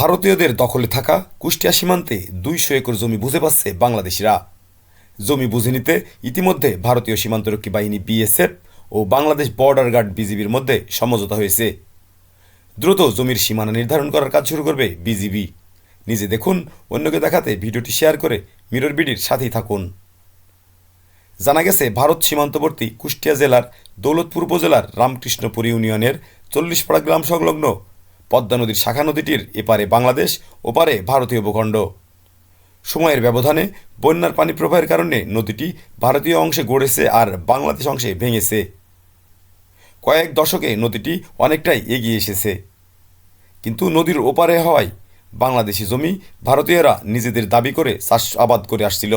ভারতীয়দের দখলে থাকা কুষ্টিয়া সীমান্তে দুইশো একর জমি বুঝে পাচ্ছে বাংলাদেশিরা। জমি বুঝে নিতে ইতিমধ্যে ভারতীয় সীমান্তরক্ষী বাহিনী বিএসএফ ও বাংলাদেশ বর্ডার গার্ড বিজিবির মধ্যে সমঝোতা হয়েছে। দ্রুত জমির সীমানা নির্ধারণ করার কাজ শুরু করবে বিজিবি। নিজে দেখুন, অন্যকে দেখাতে ভিডিওটি শেয়ার করে মিরর বিডির সাথেই থাকুন। জানা গেছে, ভারত সীমান্তবর্তী কুষ্টিয়া জেলার দৌলতপুর উপজেলার রামকৃষ্ণপুর ইউনিয়নের চল্লিশপাড়া গ্রাম সংলগ্ন পদ্মা নদীর শাখা নদীটির এপারে বাংলাদেশ, ওপারে ভারতীয় ভূখণ্ড। সময়ের ব্যবধানে বন্যার পানি প্রবাহের কারণে নদীটি ভারতীয় অংশে গড়েছে আর বাংলাদেশ অংশে ভেঙেছে। কয়েক দশকে নদীটি অনেকটাই এগিয়ে এসেছে। কিন্তু নদীর ওপারে হওয়ায় বাংলাদেশি জমি ভারতীয়রা নিজেদের দাবি করে চাষ আবাদ করে আসছিল।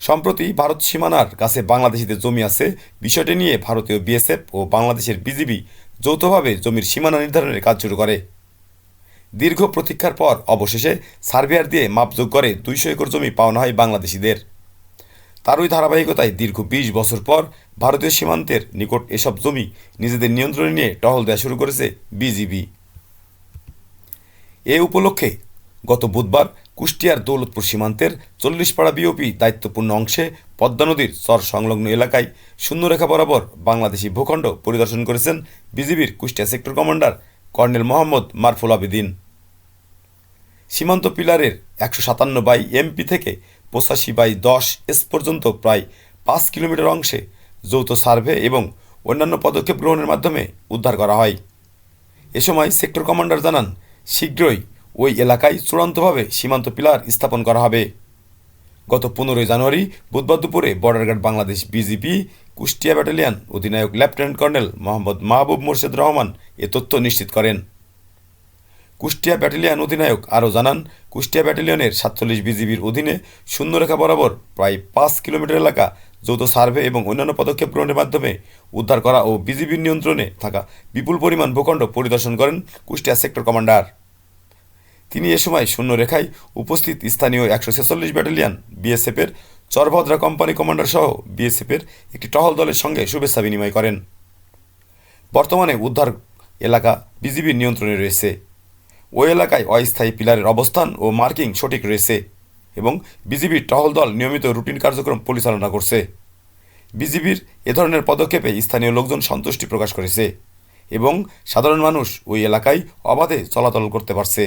সম্প্রতি ভারত সীমানার কাছে বাংলাদেশিদের জমি আছে, বিষয়টি নিয়ে ভারতীয় বিএসএফ ও বাংলাদেশের বিজিবি যৌথভাবে জমির সীমানা নির্ধারণের কাজ শুরু করে। দীর্ঘ প্রতীক্ষার পর অবশেষে সার্ভেয়ার দিয়ে মাপযোগ করে দুইশো একর জমি পাওনা হয় বাংলাদেশিদের। তারই ধারাবাহিকতায় দীর্ঘ বিশ বছর পর ভারতীয় সীমান্তের নিকট এসব জমি নিজেদের নিয়ন্ত্রণে নিয়ে টহল দেওয়া শুরু করেছে বিজিবি। এ উপলক্ষে গত বুধবার কুষ্টিয়ার দৌলতপুর সীমান্তের চল্লিশপাড়া বিওপি দায়িত্বপূর্ণ অংশে পদ্মা নদীর চর সংলগ্ন এলাকায় শূন্যরেখা বরাবর বাংলাদেশি ভূখণ্ড পরিদর্শন করেছেন বিজিবির Kushtia sector commander colonel Mohammad Marful Abedin. সীমান্ত পিলারের একশো সাতান্ন বাই এমপি থেকে পঁচাশি বাই দশ এস পর্যন্ত প্রায় পাঁচ কিলোমিটার অংশে যৌথ সার্ভে এবং অন্যান্য পদক্ষেপ গ্রহণের মাধ্যমে উদ্ধার করা হয়। এ সময় সেক্টর কমান্ডার জানান, শীঘ্রই ওই এলাকায় চূড়ান্তভাবে সীমান্ত পিলার স্থাপন করা হবে। গত পনেরোই জানুয়ারি বুধবার দুপুরে border guard Bangladesh BGB, Kushtia battalion অধিনায়ক লেফটেন্যান্ট কর্নেল মোহাম্মদ মাহবুব মোর্শেদ রহমান এ তথ্য নিশ্চিত করেন। কুষ্টিয়া ব্যাটালিয়ান অধিনায়ক আরও জানান, কুষ্টিয়া ব্যাটালিয়নের সাতচল্লিশ বিজিবির অধীনে শূন্যরেখা বরাবর প্রায় পাঁচ কিলোমিটার এলাকা যৌথ সার্ভে এবং অন্যান্য পদক্ষেপ গ্রহণের মাধ্যমে উদ্ধার করা ও বিজিবির নিয়ন্ত্রণে থাকা বিপুল পরিমাণ ভূখণ্ড পরিদর্শন করেন কুষ্টিয়া সেক্টর কমান্ডার। তিনি এ সময় শূন্য রেখায় উপস্থিত স্থানীয় একশো ছেচল্লিশ ব্যাটালিয়ন বিএসএফের চরভদ্রা কোম্পানি কমান্ডার সহ বিএসএফের একটি টহল দলের সঙ্গে শুভেচ্ছা বিনিময় করেন। বর্তমানে উদ্ধার এলাকা বিজিবির নিয়ন্ত্রণে রয়েছে। ওই এলাকায় অস্থায়ী পিলারের অবস্থান ও মার্কিং সঠিক রয়েছে এবং বিজিবির টহল দল নিয়মিত রুটিন কার্যক্রম পরিচালনা করছে। বিজিবির এ ধরনের পদক্ষেপে স্থানীয় লোকজন সন্তুষ্টি প্রকাশ করেছে এবং সাধারণ মানুষ ওই এলাকায় অবাধে চলাচল করতে পারছে।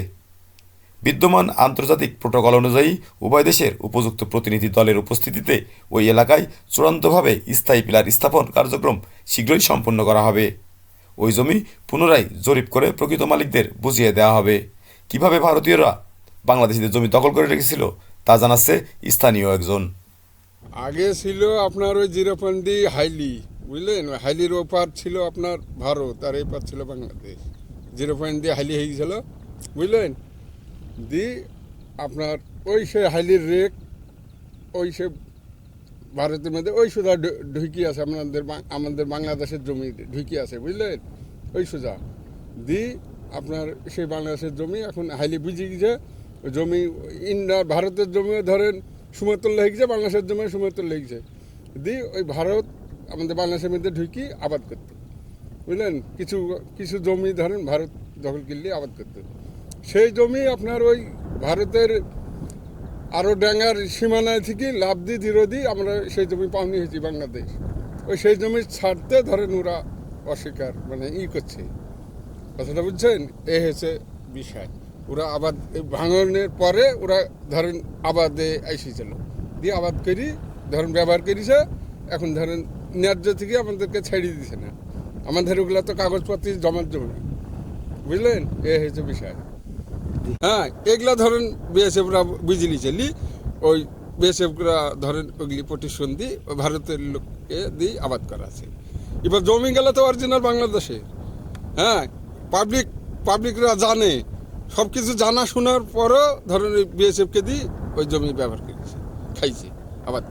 বিদ্যমান আন্তর্জাতিক প্রোটোকল অনুযায়ী উভয় দেশের উপযুক্ত প্রতিনিধি দলের উপস্থিতিতে ওই এলাকায় চূড়ান্তভাবে স্থায়ী পিলার স্থাপন কার্যক্রম শীঘ্রই সম্পন্ন করা হবে। ওই জমি পুনরায় জরিপ করে প্রকৃত মালিকদের বুঝিয়ে দেওয়া হবে। কীভাবে ভারতীয়রা বাংলাদেশিদের জমি দখল করে রেখেছিল তা জানাচ্ছে স্থানীয় একজন। আগে ছিল আপনার ওই জিরোপন্ডি হাইলি, বুঝলেন? হাইলির ওপার ছিল আপনার ভারত, আর এই পার ছিল বাংলাদেশ। জিরো পয়েন্ট হাইলি হয়ে গেছিল, বুঝলেন? দি আপনার ওই সে হাইলির রেক, ওই সে ভারতের মধ্যে ওই সোজা ঢুকি আছে আপনাদের আমাদের বাংলাদেশের জমি ঢুকি আছে, বুঝলেন? ওই সোজা। দি আপনার সেই বাংলাদেশের জমি, এখন হাইলি বুঝে গেছে, জমি ইন্ডিয়া ভারতের জমিও ধরেন সুমতল লেগেছে বাংলাদেশের জমি সুমতল লেগেছে দি ওই ভারত আমাদের বাংলাদেশের মধ্যে ঢুকি আবাদ করতে, বুঝলেন? কিছু কিছু জমি ধরেন ভারত দখল করলে আবাদ করতো। সেই জমি আপনার ওই ভারতের আরও ডাঙ্গার সীমানায় থেকে লাভ দি আমরা সেই জমি পাওনি হয়েছি বাংলাদেশ। ওই সেই জমি ছাড়তে ধরেন ওরা অস্বীকার মানে ই করছে। কথাটা বুঝছেন? এ হয়েছে বিষয়। ওরা আবাদ ভাঙনের পরে ওরা ধরেন আবাদে এসেছিল। দিয়ে আবাদ করি, ধরেন ব্যবহার করেছে, এখন ধরেন ন্যায্য থেকে আমাদেরকে ছেড়ে দিছে না। আমাদের ওগুলো তো কাগজপত্র জমার জমি বুঝলেন? এ হয়েছে বিষয়। হ্যাঁ এগুলা ধরেন বিএসএফরা বুঝলি চলি, ওই বিএসএফরা ধরেন ওগুলি প্রতিষ্ঠান দিয়ে ভারতের লোককে দিয়ে আবাদ করা আছে। এবার জমি গেলে তো অরিজিনাল বাংলাদেশে হ্যাঁ পাবলিক পাবলিকরা জানে। সব কিছু জানা শোনার পরও ধরেন ওই বিএসএফকে দিয়ে ওই জমি ব্যবহার করেছে, খাইছে, আবাদ